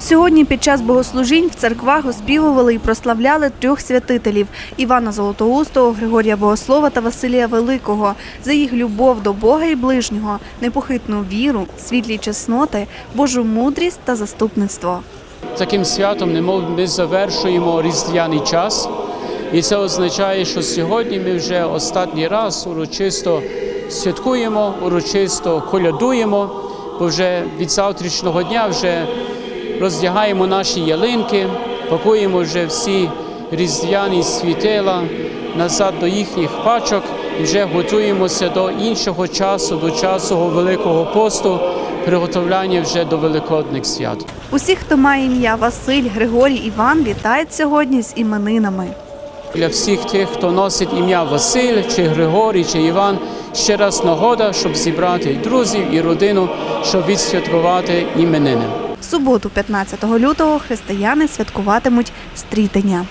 Сьогодні під час богослужінь в церквах оспівували і прославляли трьох святителів Івана Золотоустого, Григорія Богослова та Василія Великого за їх любов до Бога і ближнього, непохитну віру, світлі чесноти, Божу мудрість та заступництво. Таким святом, немов ми завершуємо різдвяний час, і це означає, що сьогодні ми вже останній раз урочисто святкуємо, урочисто колядуємо, бо вже від завтрашнього дня вже роздягаємо наші ялинки, пакуємо вже всі різдвяні світила назад до їхніх пачок і вже готуємося до іншого часу, до часу Великого посту, приготовляння вже до великодних свят. Усіх, хто має ім'я Василь, Григорій, Іван, вітають сьогодні з іменинами. Для всіх тих, хто носить ім'я Василь, чи Григорій, чи Іван, ще раз нагода, щоб зібрати і друзів і родину, щоб відсвяткувати іменини. Суботу, 15 лютого, християни святкуватимуть стрітення.